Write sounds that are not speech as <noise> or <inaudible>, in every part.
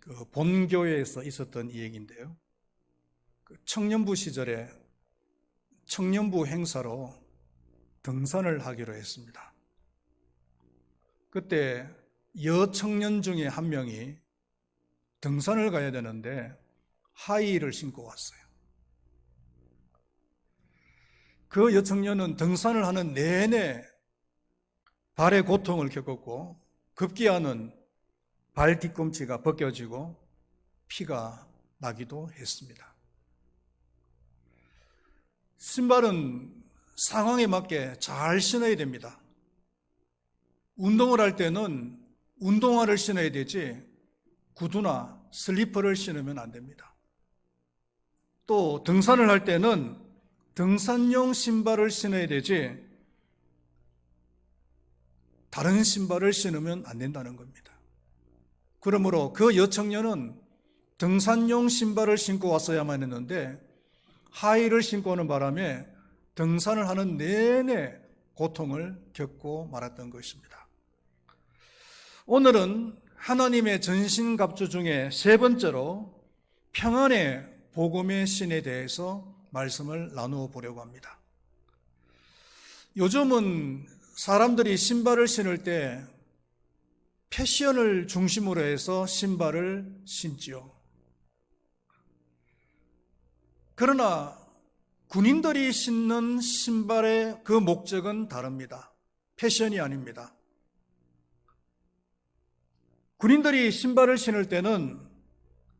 그 본교회에서 있었던 이 얘기인데요. 그 청년부 시절에 청년부 행사로 등산을 하기로 했습니다. 그때 여청년 중에 한 명이 등산을 가야 되는데 하이힐을 신고 왔어요. 그 여청년은 등산을 하는 내내 발의 고통을 겪었고 급기야는 발 뒤꿈치가 벗겨지고 피가 나기도 했습니다. 신발은 상황에 맞게 잘 신어야 됩니다. 운동을 할 때는 운동화를 신어야 되지 구두나 슬리퍼를 신으면 안 됩니다. 또 등산을 할 때는 등산용 신발을 신어야 되지 다른 신발을 신으면 안 된다는 겁니다. 그러므로 그 여청년은 등산용 신발을 신고 왔어야만 했는데 하이를 신고 오는 바람에 등산을 하는 내내 고통을 겪고 말았던 것입니다. 오늘은 하나님의 전신갑주 중에 세 번째로 평안의 복음의 신에 대해서 말씀을 나누어 보려고 합니다. 요즘은 사람들이 신발을 신을 때 패션을 중심으로 해서 신발을 신지요. 그러나 군인들이 신는 신발의 그 목적은 다릅니다. 패션이 아닙니다. 군인들이 신발을 신을 때는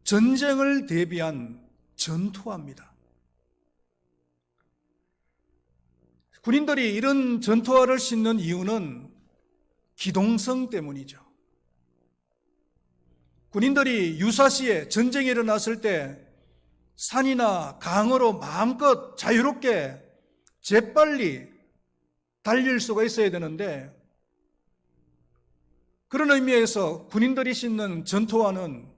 전쟁을 대비한 전투화입니다. 군인들이 이런 전투화를 신는 이유는 기동성 때문이죠. 군인들이 유사시에 전쟁이 일어났을 때 산이나 강으로 마음껏 자유롭게 재빨리 달릴 수가 있어야 되는데 그런 의미에서 군인들이 신는 전투화는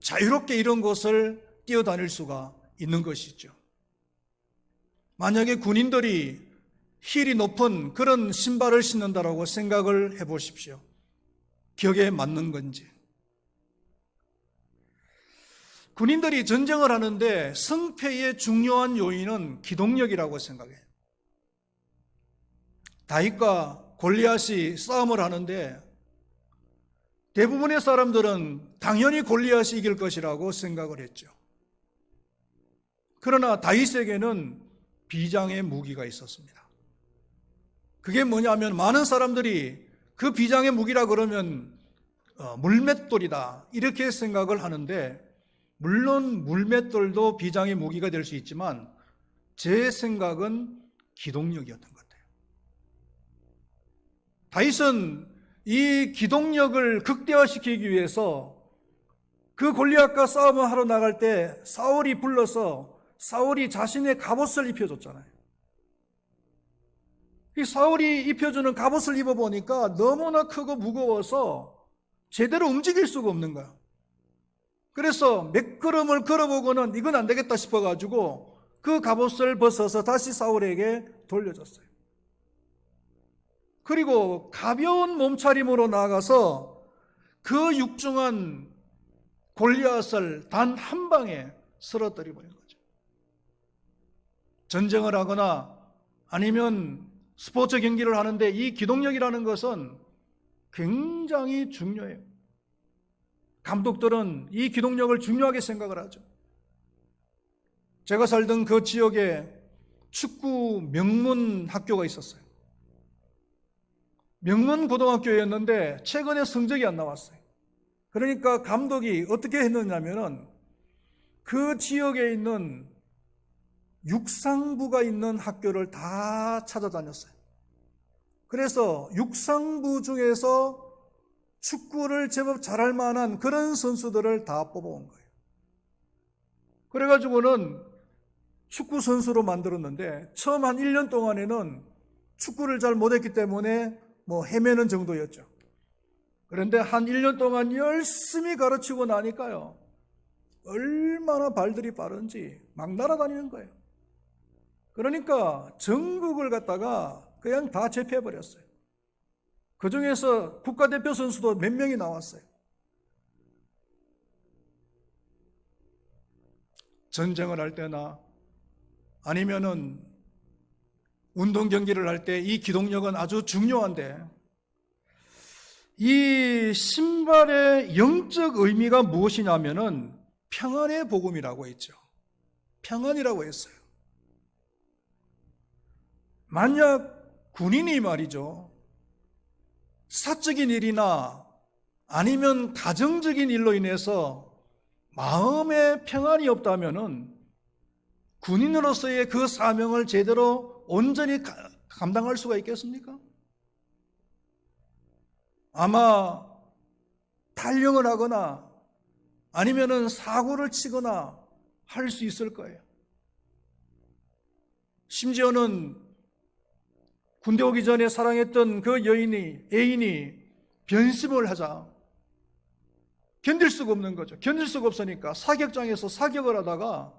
자유롭게 이런 곳을 뛰어다닐 수가 있는 것이죠. 만약에 군인들이 힐이 높은 그런 신발을 신는다라고 생각을 해 보십시오. 격에 맞는 건지. 군인들이 전쟁을 하는데 승패의 중요한 요인은 기동력이라고 생각해요. 다윗과 골리앗이 싸움을 하는데 대부분의 사람들은 당연히 골리앗이 이길 것이라고 생각을 했죠. 그러나 다윗에게는 비장의 무기가 있었습니다. 그게 뭐냐면 많은 사람들이 그 비장의 무기라 그러면 어, 물맷돌이다 이렇게 생각을 하는데 물론 물맷돌도 비장의 무기가 될 수 있지만 제 생각은 기동력이었던 것 같아요. 다윗은 이 기동력을 극대화시키기 위해서 그 골리앗과 싸움을 하러 나갈 때 사울이 불러서 사울이 자신의 갑옷을 입혀줬잖아요. 이 사울이 입혀주는 갑옷을 입어보니까 너무나 크고 무거워서 제대로 움직일 수가 없는 거야. 그래서 몇 걸음을 걸어보고는 이건 안 되겠다 싶어가지고 그 갑옷을 벗어서 다시 사울에게 돌려줬어요. 그리고 가벼운 몸차림으로 나가서 그 육중한 골리앗을 단 한 방에 쓰러뜨려 버린 거죠. 전쟁을 하거나 아니면 스포츠 경기를 하는데 이 기동력이라는 것은 굉장히 중요해요. 감독들은 이 기동력을 중요하게 생각을 하죠. 제가 살던 그 지역에 축구 명문 학교가 있었어요. 명문 고등학교였는데 최근에 성적이 안 나왔어요. 그러니까 감독이 어떻게 했느냐면은 그 지역에 있는 육상부가 있는 학교를 다 찾아다녔어요. 그래서 육상부 중에서 축구를 제법 잘할 만한 그런 선수들을 다 뽑아온 거예요. 그래가지고는 축구 선수로 만들었는데 처음 한 1년 동안에는 축구를 잘 못했기 때문에 뭐 헤매는 정도였죠. 그런데 한 1년 동안 열심히 가르치고 나니까요. 얼마나 발들이 빠른지 막 날아다니는 거예요. 그러니까 전국을 갖다가 그냥 다 제패해버렸어요. 그 중에서 국가대표 선수도 몇 명이 나왔어요. 전쟁을 할 때나 아니면은 운동 경기를 할 때 이 기동력은 아주 중요한데 이 신발의 영적 의미가 무엇이냐면은 평안의 복음이라고 했죠. 평안이라고 했어요. 만약 군인이 말이죠. 사적인 일이나 아니면 가정적인 일로 인해서 마음에 평안이 없다면은 군인으로서의 그 사명을 제대로 온전히 가- 감당할 수가 있겠습니까? 아마 탈령을 하거나 아니면은 사고를 치거나 할 수 있을 거예요. 심지어는 군대 오기 전에 사랑했던 그 여인이, 애인이 변심을 하자. 견딜 수가 없는 거죠. 견딜 수가 없으니까 사격장에서 사격을 하다가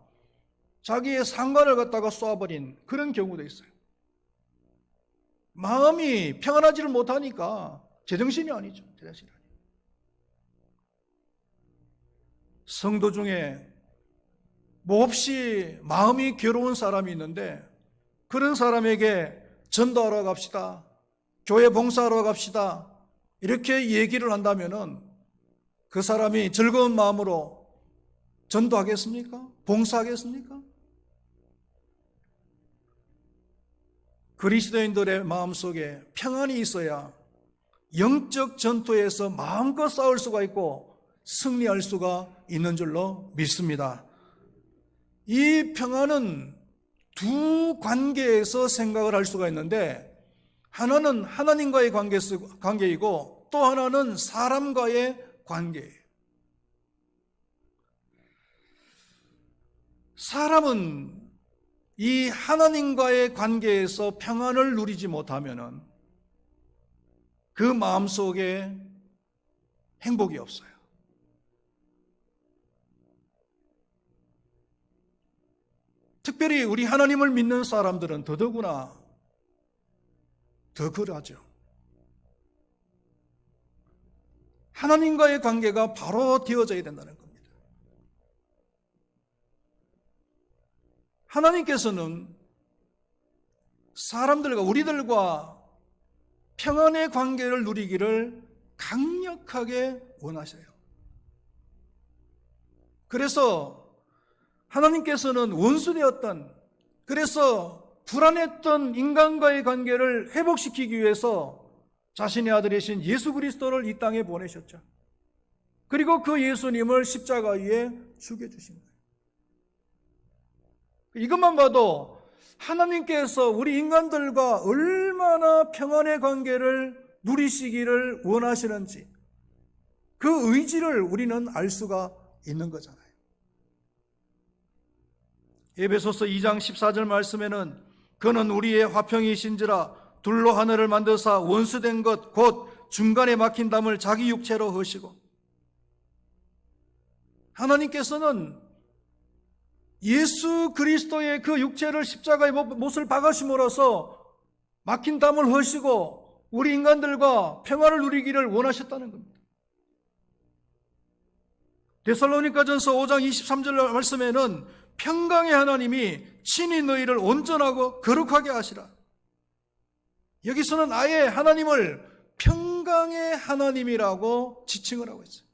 자기의 상관을 갖다가 쏘아버린 그런 경우도 있어요. 마음이 평안하지를 못하니까 제정신이 아니죠. 제정신이 아니에요. 성도 중에 몹시 마음이 괴로운 사람이 있는데 그런 사람에게 전도하러 갑시다. 교회 봉사하러 갑시다. 이렇게 얘기를 한다면은 그 사람이 즐거운 마음으로 전도하겠습니까? 봉사하겠습니까? 그리스도인들의 마음 속에 평안이 있어야 영적 전투에서 마음껏 싸울 수가 있고 승리할 수가 있는 줄로 믿습니다. 이 평안은 두 관계에서 생각을 할 수가 있는데 하나는 하나님과의 관계, 관계이고 또 하나는 사람과의 관계예요. 사람은 이 하나님과의 관계에서 평안을 누리지 못하면은 그 마음 속에 행복이 없어요. 특별히 우리 하나님을 믿는 사람들은 더더구나 더 그러하죠. 하나님과의 관계가 바로 되어져야 된다는 겁니다. 하나님께서는 사람들과 우리들과 평안의 관계를 누리기를 강력하게 원하셔요. 그래서 하나님께서는 원수되었던 그래서 불안했던 인간과의 관계를 회복시키기 위해서 자신의 아들이신 예수 그리스도를 이 땅에 보내셨죠. 그리고 그 예수님을 십자가 위에 죽여주신 거예요. 이것만 봐도 하나님께서 우리 인간들과 얼마나 평안의 관계를 누리시기를 원하시는지 그 의지를 우리는 알 수가 있는 거잖아요. 에베소서 2장 14절 말씀에는 그는 우리의 화평이신지라 둘로 하늘을 만드사 원수된 것 곧 중간에 막힌 담을 자기 육체로 허시고 하나님께서는 예수 그리스도의 그 육체를 십자가의 못을 박아심으로써 막힌 담을 허시고 우리 인간들과 평화를 누리기를 원하셨다는 겁니다. 데살로니가전서 5장 23절 말씀에는 평강의 하나님이 친히 너희를 온전하고 거룩하게 하시라. 여기서는 아예 하나님을 평강의 하나님이라고 지칭을 하고 있어요.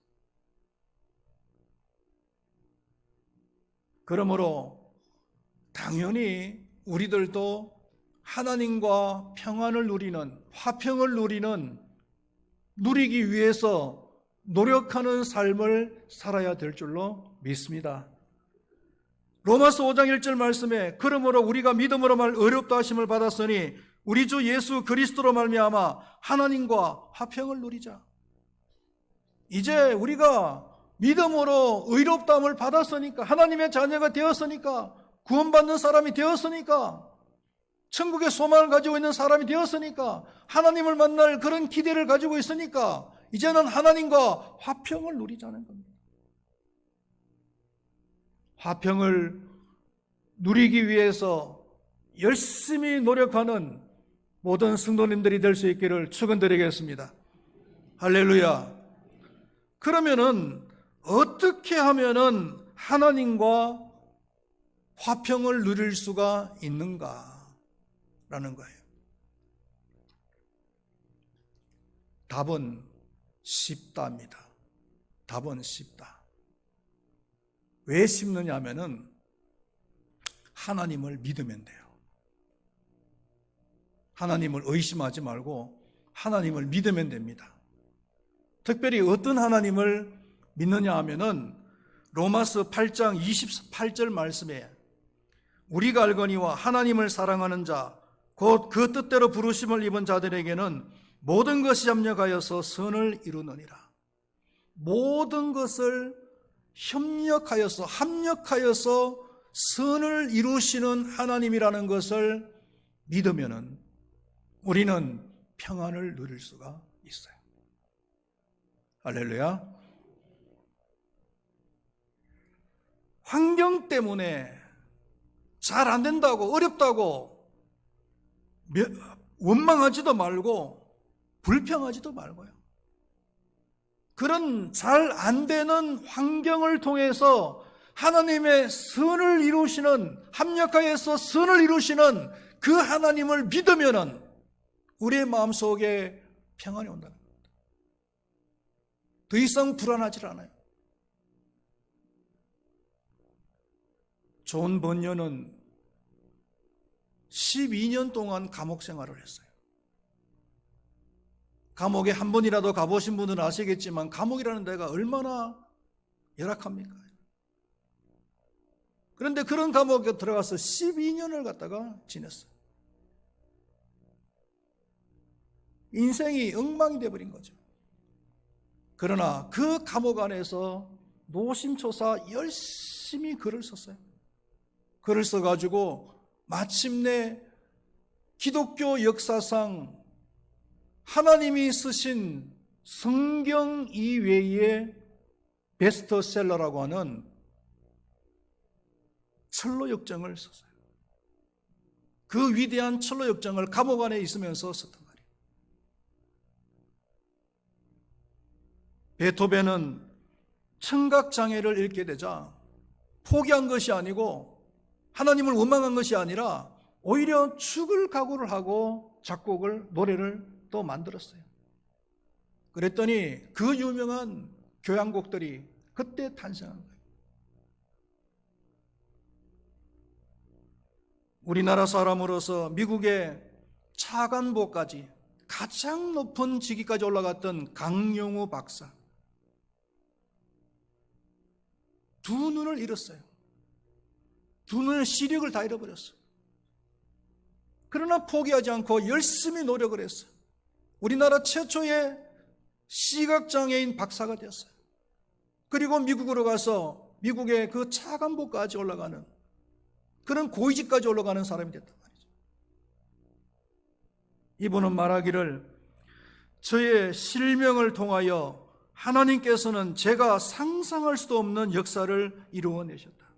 그러므로 당연히 우리들도 하나님과 평안을 누리는 화평을 누리는 누리기 위해서 노력하는 삶을 살아야 될 줄로 믿습니다. 로마서 5장 1절 말씀에 그러므로 우리가 믿음으로 말 어렵다 하심을 받았으니 우리 주 예수 그리스도로 말미암아 하나님과 화평을 누리자. 이제 우리가 믿음으로 의롭다함을 받았으니까 하나님의 자녀가 되었으니까 구원받는 사람이 되었으니까 천국의 소망을 가지고 있는 사람이 되었으니까 하나님을 만날 그런 기대를 가지고 있으니까 이제는 하나님과 화평을 누리자는 겁니다. 화평을 누리기 위해서 열심히 노력하는 모든 성도님들이 될 수 있기를 축원드리겠습니다. 할렐루야. 그러면은 어떻게 하면은 하나님과 화평을 누릴 수가 있는가라는 거예요. 답은 쉽답니다. 답은 쉽다. 왜 쉽느냐 하면은 하나님을 믿으면 돼요. 하나님을 의심하지 말고 하나님을 믿으면 됩니다. 특별히 어떤 하나님을 믿느냐 하면은 로마서 8장 28절 말씀에 우리가 알거니와 하나님을 사랑하는 자 곧 그 뜻대로 부르심을 입은 자들에게는 모든 것이 합력하여서 선을 이루느니라. 모든 것을 협력하여서 합력하여서 선을 이루시는 하나님이라는 것을 믿으면은 우리는 평안을 누릴 수가 있어요. 할렐루야. 환경 때문에 잘 안 된다고 어렵다고 며- 원망하지도 말고 불평하지도 말고요. 그런 잘 안 되는 환경을 통해서 하나님의 선을 이루시는 합력하여서 선을 이루시는 그 하나님을 믿으면은 우리의 마음속에 평안이 온다는 겁니다. 더 이상 불안하지 않아요. 존 번녀는 12년 동안 감옥 생활을 했어요. 감옥에 한 번이라도 가보신 분들은 아시겠지만 감옥이라는 데가 얼마나 열악합니까? 그런데 그런 감옥에 들어가서 12년을 갖다가 지냈어요. 인생이 엉망이 돼버린 거죠. 그러나 그 감옥 안에서 노심초사 열심히 글을 썼어요. 글을 써가지고 마침내 기독교 역사상 하나님이 쓰신 성경 이외의 베스트셀러라고 하는 철로 역정을 썼어요. 그 위대한 철로 역정을 감옥 안에 있으면서 썼단 말이에요. 베토벤은 청각 장애를 잃게 되자 포기한 것이 아니고 하나님을 원망한 것이 아니라 오히려 죽을 각오를 하고 작곡을 노래를 또 만들었어요. 그랬더니 그 유명한 교향곡들이 그때 탄생한 거예요. 우리나라 사람으로서 미국의 차관보까지 가장 높은 직위까지 올라갔던 강용우 박사. 두 눈을 잃었어요. 두 눈의 시력을 다 잃어버렸어요. 그러나 포기하지 않고 열심히 노력을 했어요. 우리나라 최초의 시각장애인 박사가 되었어요. 그리고 미국으로 가서 미국의 그 차관보까지 올라가는 그런 고위직까지 올라가는 사람이 됐단 말이죠. 이분은 말하기를 저의 실명을 통하여 하나님께서는 제가 상상할 수도 없는 역사를 이루어내셨다.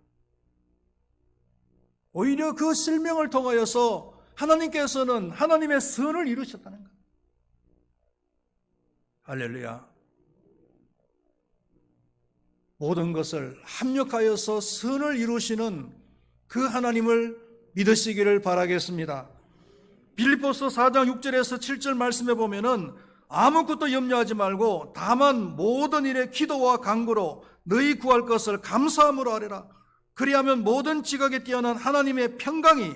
오히려 그 실명을 통하여서 하나님께서는 하나님의 선을 이루셨다는 것. 할렐루야. 모든 것을 합력하여서 선을 이루시는 그 하나님을 믿으시기를 바라겠습니다. 빌립보서 4장 6절에서 7절 말씀에 보면은 아무것도 염려하지 말고 다만 모든 일에 기도와 간구로 너희 구할 것을 감사함으로 하리라. 그리하면 모든 지각에 뛰어난 하나님의 평강이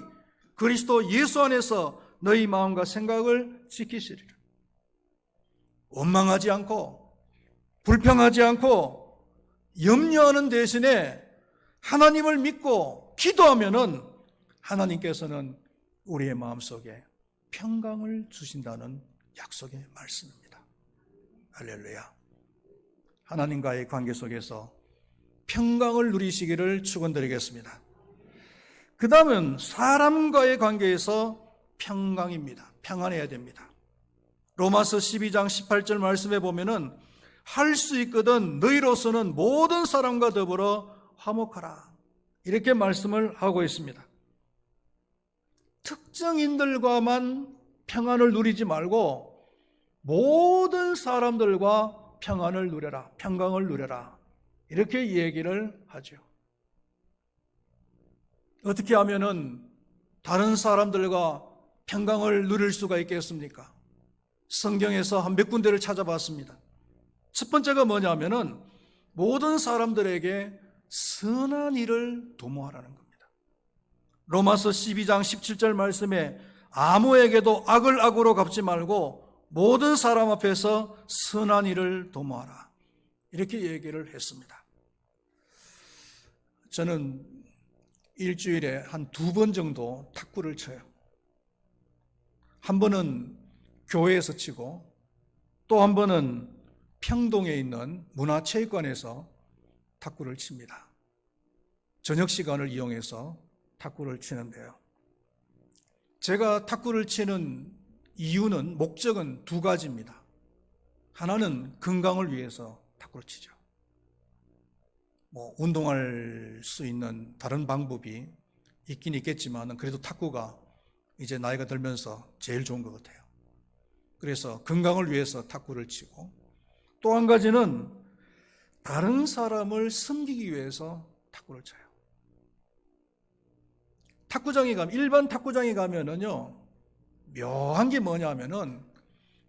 그리스도 예수 안에서 너희 마음과 생각을 지키시리라. 원망하지 않고 불평하지 않고 염려하는 대신에 하나님을 믿고 기도하면은 하나님께서는 우리의 마음속에 평강을 주신다는 약속의 말씀입니다. 할렐루야. 하나님과의 관계 속에서 평강을 누리시기를 축원드리겠습니다. 그 다음은 사람과의 관계에서 평강입니다. 평안해야 됩니다. 로마서 12장 18절 말씀에 보면은 할 수 있거든 너희로서는 모든 사람과 더불어 화목하라. 이렇게 말씀을 하고 있습니다. 특정인들과만 평안을 누리지 말고 모든 사람들과 평안을 누려라. 평강을 누려라. 이렇게 얘기를 하죠. 어떻게 하면은 다른 사람들과 평강을 누릴 수가 있겠습니까? 성경에서 한 몇 군데를 찾아봤습니다. 첫 번째가 뭐냐면은 모든 사람들에게 선한 일을 도모하라는 겁니다. 로마서 12장 17절 말씀에 아무에게도 악을 악으로 갚지 말고 모든 사람 앞에서 선한 일을 도모하라. 이렇게 얘기를 했습니다. 저는 일주일에 한 두 번 정도 탁구를 쳐요. 한 번은 교회에서 치고 또 한 번은 평동에 있는 문화체육관에서 탁구를 칩니다. 저녁 시간을 이용해서 탁구를 치는데요. 제가 탁구를 치는 이유는 목적은 두 가지입니다. 하나는 건강을 위해서 탁구를 치죠. 뭐 운동할 수 있는 다른 방법이 있긴 있겠지만 그래도 탁구가 이제 나이가 들면서 제일 좋은 것 같아요. 그래서 건강을 위해서 탁구를 치고 또 한 가지는 다른 사람을 섬기기 위해서 탁구를 쳐요. 탁구장에 가면 일반 탁구장에 가면은요 묘한 게 뭐냐면은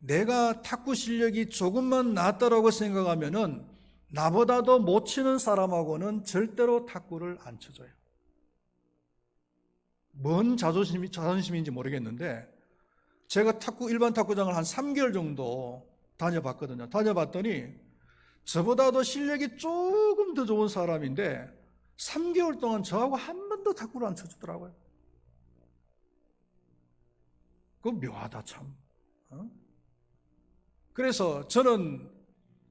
내가 탁구 실력이 조금만 낫다라고 생각하면은 나보다도 못 치는 사람하고는 절대로 탁구를 안 쳐줘요. 뭔 자존심이, 자존심인지 모르겠는데, 제가 탁구, 일반 탁구장을 한 3개월 정도 다녀봤거든요. 다녀봤더니, 저보다도 실력이 조금 더 좋은 사람인데, 3개월 동안 저하고 한 번도 탁구를 안 쳐주더라고요. 그거 묘하다, 참. 어? 그래서 저는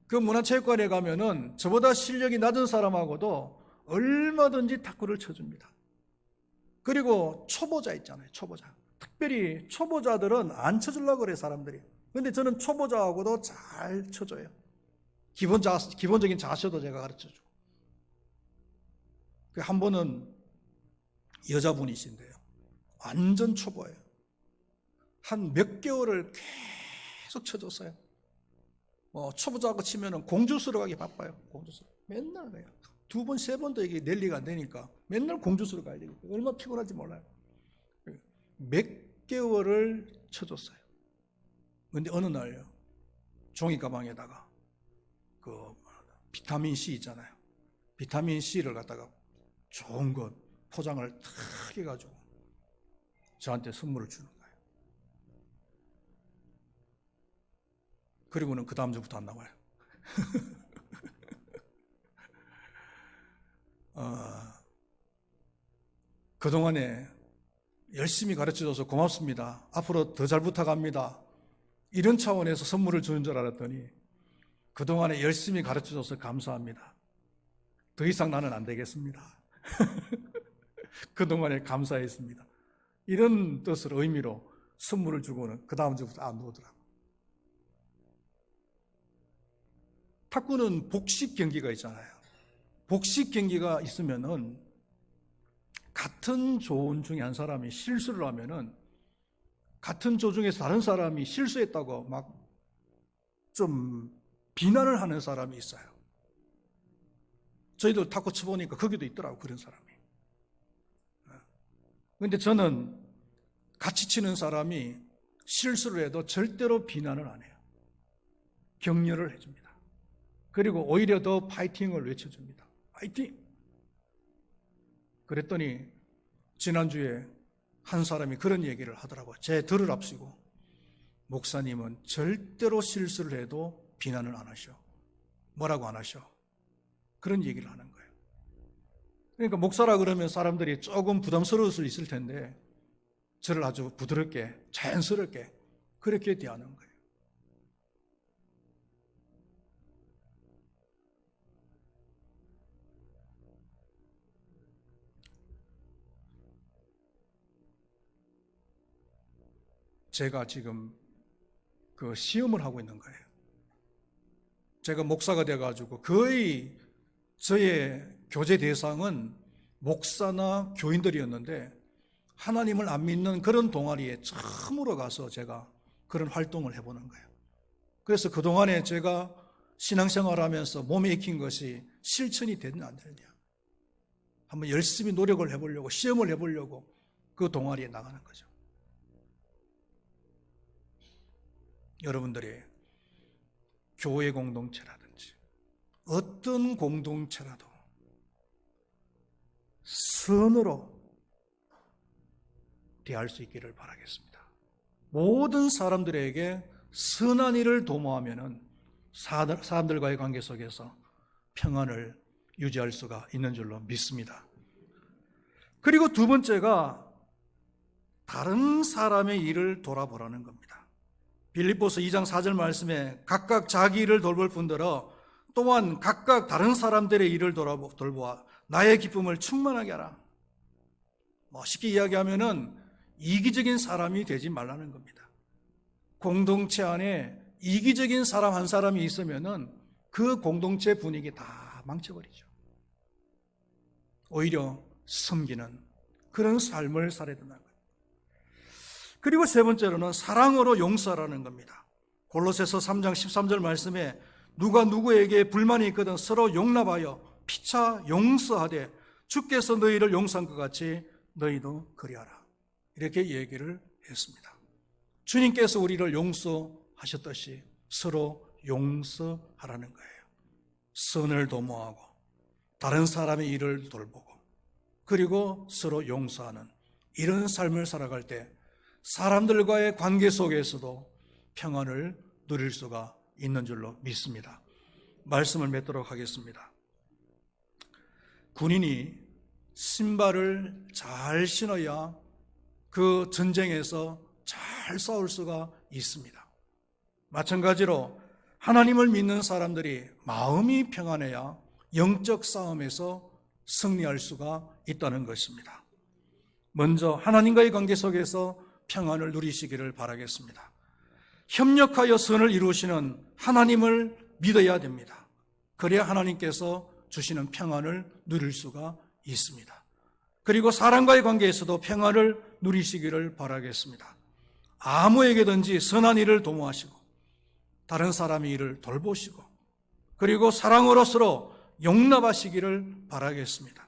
그 문화체육관에 가면은 저보다 실력이 낮은 사람하고도 얼마든지 탁구를 쳐줍니다. 그리고 초보자 있잖아요, 초보자. 특별히 초보자들은 안 쳐주려고 그래, 사람들이. 근데 저는 초보자하고도 잘 쳐줘요. 기본 자, 기본적인 자세도 제가 가르쳐 주고. 그한 번은 여자분이신데요. 완전 초보예요. 한 몇 개월을 계속 쳐줬어요. 뭐 초보자하고 치면은 공주수로 가기 바빠요. 공주수. 맨날 가요. 두 번, 세 번도 이게 랠리가 안 되니까 맨날 공주수로 가야 되니까 얼마나 피곤한지 몰라요. 몇 개월을 쳐줬어요. 근데 어느 날요. 종이 가방에다가 그 비타민 C 있잖아요. 비타민 C를 갖다가 좋은 것 포장을 탁 해가지고 저한테 선물을 주는 거예요. 그리고는 그 다음 주부터 안 나와요. <laughs> 어, 그동안에 열심히 가르쳐줘서 고맙습니다. 앞으로 더 잘 부탁합니다. 이런 차원에서 선물을 주는 줄 알았더니 그동안에 열심히 가르쳐줘서 감사합니다. 더 이상 나는 안 되겠습니다. <laughs> 그동안에 감사했습니다. 이런 뜻으로 의미로 선물을 주고는 그 다음 주부터 안 오더라고요. 탁구는 복식 경기가 있잖아요. 복식 경기가 있으면은 같은 조원 중에 한 사람이 실수를 하면은 같은 조 중에서 다른 사람이 실수했다고 막 좀 비난을 하는 사람이 있어요. 저희도 탁구 쳐보니까 거기도 있더라고 그런 사람이. 근데 저는 같이 치는 사람이 실수를 해도 절대로 비난을 안 해요. 격려를 해줍니다. 그리고 오히려 더 파이팅을 외쳐줍니다. 파이팅! 그랬더니 지난주에 한 사람이 그런 얘기를 하더라고요. 제 들을 앞시고 목사님은 절대로 실수를 해도 비난을 안 하셔. 뭐라고 안 하셔. 그런 얘기를 하는 거예요. 그러니까 목사라 그러면 사람들이 조금 부담스러울 수 있을 텐데 저를 아주 부드럽게 자연스럽게 그렇게 대하는 거예요. 제가 지금 그 시험을 하고 있는 거예요. 제가 목사가 돼가지고 거의 저의 교제 대상은 목사나 교인들이었는데 하나님을 안 믿는 그런 동아리에 처음으로 가서 제가 그런 활동을 해보는 거예요. 그래서 그동안에 제가 신앙생활 하면서 몸에 익힌 것이 실천이 됐냐 안 됐냐. 한번 열심히 노력을 해보려고 시험을 해보려고 그 동아리에 나가는 거죠. 여러분들이 교회 공동체라든지 어떤 공동체라도 선으로 대할 수 있기를 바라겠습니다. 모든 사람들에게 선한 일을 도모하면은 사들- 사람들과의 관계 속에서 평안을 유지할 수가 있는 줄로 믿습니다. 그리고 두 번째가 다른 사람의 일을 돌아보라는 겁니다. 빌립보서 2장 4절 말씀에 각각 자기 일을 돌볼 뿐더러 또한 각각 다른 사람들의 일을 돌아보, 돌보아 나의 기쁨을 충만하게 하라. 뭐 쉽게 이야기하면은 이기적인 사람이 되지 말라는 겁니다. 공동체 안에 이기적인 사람 한 사람이 있으면은 그 공동체 분위기 다 망쳐버리죠. 오히려 섬기는 그런 삶을 살아야 거예요. 그리고 세 번째로는 사랑으로 용서하라는 겁니다. 골로새서 3장 13절 말씀에 누가 누구에게 불만이 있거든 서로 용납하여 피차 용서하되 주께서 너희를 용서한 것 같이 너희도 그리하라. 이렇게 얘기를 했습니다. 주님께서 우리를 용서하셨듯이 서로 용서하라는 거예요. 선을 도모하고 다른 사람의 일을 돌보고 그리고 서로 용서하는 이런 삶을 살아갈 때 사람들과의 관계 속에서도 평안을 누릴 수가 있는 줄로 믿습니다. 말씀을 맺도록 하겠습니다. 군인이 신발을 잘 신어야 그 전쟁에서 잘 싸울 수가 있습니다. 마찬가지로 하나님을 믿는 사람들이 마음이 평안해야 영적 싸움에서 승리할 수가 있다는 것입니다. 먼저 하나님과의 관계 속에서 평안을 누리시기를 바라겠습니다. 협력하여 선을 이루시는 하나님을 믿어야 됩니다. 그래야 하나님께서 주시는 평안을 누릴 수가 있습니다. 그리고 사람과의 관계에서도 평안을 누리시기를 바라겠습니다. 아무에게든지 선한 일을 도모하시고 다른 사람의 일을 돌보시고 그리고 사랑으로 서로 용납하시기를 바라겠습니다.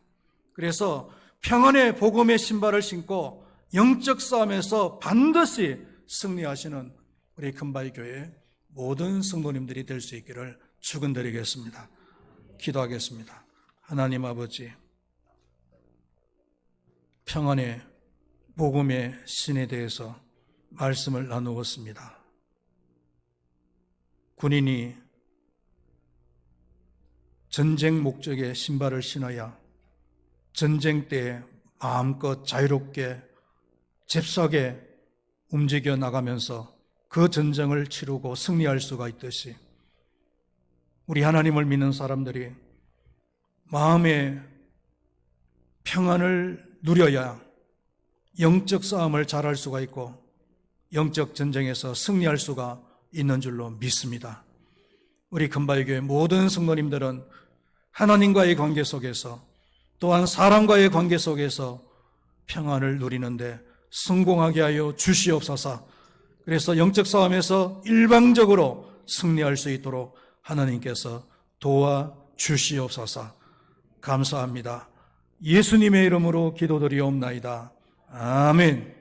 그래서 평안의 복음의 신발을 신고 영적 싸움에서 반드시 승리하시는 우리 금바이 교회 모든 성도님들이 될 수 있기를 축원드리겠습니다. 기도하겠습니다. 하나님 아버지 평안의 복음의 신에 대해서 말씀을 나누었습니다. 군인이 전쟁 목적의 신발을 신어야 전쟁 때 마음껏 자유롭게 잽싸게 움직여 나가면서 그 전쟁을 치르고 승리할 수가 있듯이 우리 하나님을 믿는 사람들이 마음의 평안을 누려야 영적 싸움을 잘할 수가 있고 영적 전쟁에서 승리할 수가 있는 줄로 믿습니다. 우리 금바위교회 모든 성도님들은 하나님과의 관계 속에서 또한 사람과의 관계 속에서 평안을 누리는데 성공하게 하여 주시옵소서. 그래서 영적 싸움에서 일방적으로 승리할 수 있도록 하나님께서 도와 주시옵소서. 감사합니다. 예수님의 이름으로 기도드리옵나이다. 아멘.